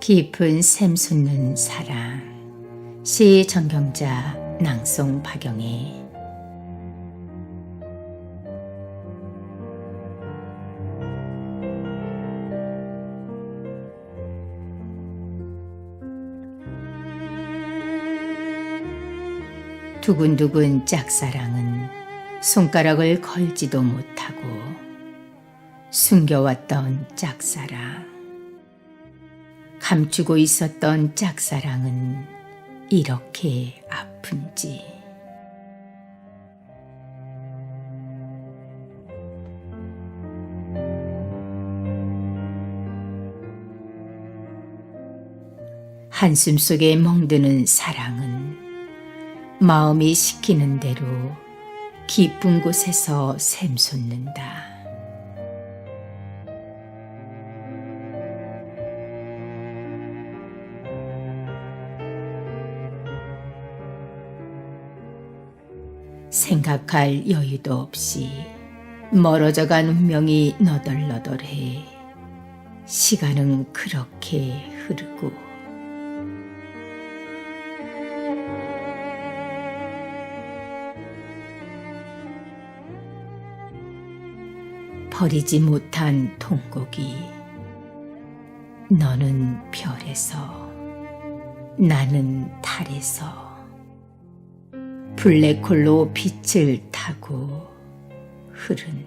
깊은 샘솟는 사랑. 시 정경자 낭송 박영희 두근두근 짝사랑은 손가락을 걸지도 못하고 숨겨왔던 짝사랑 감추고 있었던 짝사랑은 이렇게 아픈지 한숨 속에 멍드는 사랑은 마음이 시키는 대로 깊은 곳에서 샘솟는다. 생각할 여유도 없이 멀어져간 운명이 너덜너덜해 시간은 그렇게 흐르고 버리지 못한 통곡이 너는 별에서 나는 달에서 블랙홀로 빛을 타고 흐른다.